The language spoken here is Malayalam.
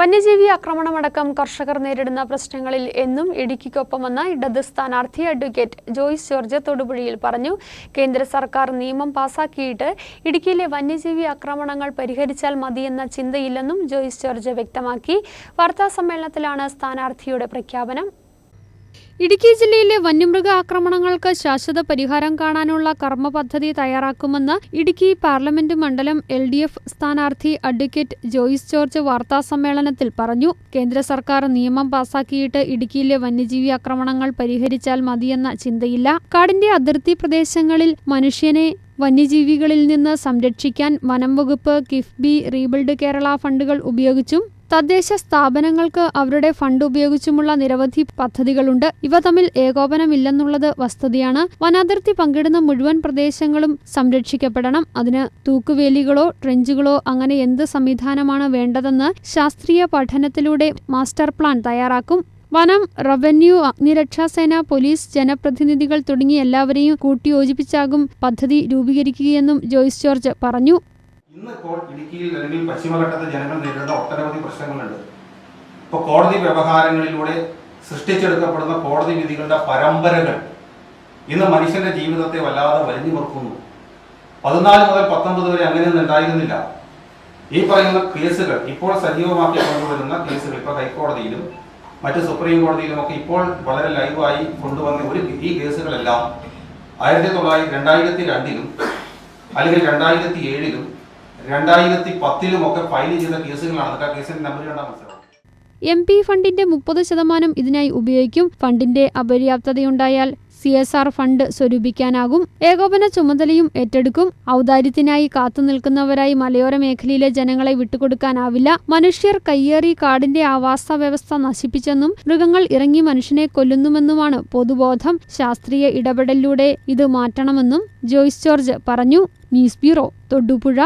വന്യജീവി ആക്രമണമടക്കം കർഷകർ നേരിടുന്ന പ്രശ്നങ്ങളിൽ എന്നും ഇടുക്കിക്കൊപ്പമെന്ന് ഇടത് സ്ഥാനാർത്ഥി അഡ്വക്കേറ്റ് ജോയ്സ് ജോർജ് തൊടുപുഴയിൽ പറഞ്ഞു. കേന്ദ്ര സർക്കാർ നിയമം പാസാക്കിയിട്ട് ഇടുക്കിയിലെ വന്യജീവി ആക്രമണങ്ങൾ പരിഹരിച്ചാൽ മതിയെന്ന ചിന്തയില്ലെന്നും ജോയ്സ് ജോർജ് വ്യക്തമാക്കി. വാർത്താസമ്മേളനത്തിലാണ് സ്ഥാനാർത്ഥിയുടെ പ്രഖ്യാപനം. ഇടുക്കി ജില്ലയിലെ വന്യമൃഗ ആക്രമണങ്ങൾക്ക് ശാശ്വത പരിഹാരം കാണാനുള്ള കർമ്മ പദ്ധതി തയ്യാറാക്കുമെന്ന് ഇടുക്കി പാർലമെന്റ് മണ്ഡലം എൽ ഡി എഫ് സ്ഥാനാർത്ഥി അഡ്വക്കേറ്റ് ജോയിസ് ജോർജ് വാർത്താസമ്മേളനത്തിൽ പറഞ്ഞു. കേന്ദ്ര സർക്കാർ നിയമം പാസാക്കിയിട്ട് ഇടുക്കിയിലെ വന്യജീവി ആക്രമണങ്ങൾ പരിഹരിച്ചാൽ മതിയെന്ന ചിന്തയില്ല. കാടിന്റെ അതിർത്തി പ്രദേശങ്ങളിൽ മനുഷ്യനെ വന്യജീവികളിൽ നിന്ന് സംരക്ഷിക്കാൻ വനം വകുപ്പ് കിഫ്ബി റീബിൽഡ് കേരള ഫണ്ടുകൾ ഉപയോഗിച്ചും തദ്ദേശ സ്ഥാപനങ്ങൾക്ക് അവരുടെ ഫണ്ട് ഉപയോഗിച്ചുമുള്ള നിരവധി പദ്ധതികളുണ്ട്. ഇവ തമ്മിൽ ഏകോപനമില്ലെന്നുള്ളത് വസ്തുതയാണ്. വനാതിർത്തി പങ്കിടുന്ന മുഴുവൻ പ്രദേശങ്ങളും സംരക്ഷിക്കപ്പെടണം. അതിന് തൂക്കുവേലികളോ ട്രെഞ്ചുകളോ അങ്ങനെ എന്ത് സംവിധാനമാണ് വേണ്ടതെന്ന് ശാസ്ത്രീയ പഠനത്തിലൂടെ മാസ്റ്റർ പ്ലാൻ തയ്യാറാക്കും. വനം റവന്യൂ അഗ്നിരക്ഷാസേന പോലീസ് ജനപ്രതിനിധികൾ തുടങ്ങി എല്ലാവരെയും കൂട്ടിയോജിപ്പിച്ചാകും പദ്ധതി രൂപീകരിക്കുകയെന്നും ജോയ്സ് ജോർജ് പറഞ്ഞു. ഇന്ന് ഇപ്പോൾ ഇടുക്കിയിൽ അല്ലെങ്കിൽ പശ്ചിമഘട്ടത്തെ ജനങ്ങൾ നേരിടുന്ന ഒട്ടനവധി പ്രശ്നങ്ങളുണ്ട്. ഇപ്പോൾ കോടതി വ്യവഹാരങ്ങളിലൂടെ സൃഷ്ടിച്ചെടുക്കപ്പെടുന്ന കോടതി വിധികളുടെ പരമ്പരകൾ ഇന്ന് മനുഷ്യന്റെ ജീവിതത്തെ വല്ലാതെ വലിഞ്ഞു മുറുക്കുന്നു. പതിനാല് മുതൽ പത്തൊമ്പത് വരെ അങ്ങനെയൊന്നും ഉണ്ടായിരുന്നില്ല. ഈ പറയുന്ന കേസുകൾ ഇപ്പോൾ സജീവമാക്കി കൊണ്ടുവരുന്ന കേസുകൾ ഇപ്പോൾ ഹൈക്കോടതിയിലും മറ്റ് സുപ്രീം കോടതിയിലും ഒക്കെ ഇപ്പോൾ വളരെ ലൈവായി കൊണ്ടുവന്ന ഒരു ഈ കേസുകളെല്ലാം ആയിരത്തി തൊള്ളായിരത്തി രണ്ടായിരത്തി രണ്ടിലും അല്ലെങ്കിൽ രണ്ടായിരത്തി ഏഴിലും രണ്ടായിരത്തി പത്തിലും ഒക്കെ ഫയൽ ചെയ്ത കേസുകളാണ്. അതൊക്കെ കേസിന്റെ നമ്പർ കണ്ടാൽ മനസ്സിലാവും. എം പി ഫണ്ടിന്റെ മുപ്പത് ശതമാനം ഇതിനായി ഉപയോഗിക്കും. ഫണ്ടിന്റെ അപര്യാപ്തതയുണ്ടായാൽ സി എസ് ആർ ഫണ്ട് സ്വരൂപിക്കാനാകും. ഏകോപന ചുമതലയും ഏറ്റെടുക്കും. ഔദാര്യത്തിനായി കാത്തുനിൽക്കുന്നവരായി മലയോര മേഖലയിലെ ജനങ്ങളെ വിട്ടുകൊടുക്കാനാവില്ല. മനുഷ്യർ കയ്യേറി കാടിന്റെ ആവാസ വ്യവസ്ഥ നശിപ്പിച്ചെന്നും മൃഗങ്ങൾ ഇറങ്ങി മനുഷ്യനെ കൊല്ലുന്നുമെന്നുമാണ് പൊതുബോധം. ശാസ്ത്രീയ ഇടപെടലിലൂടെ ഇത് മാറ്റണമെന്നും ജോയ്സ് ജോർജ് പറഞ്ഞു. News bureau Thodupuzha.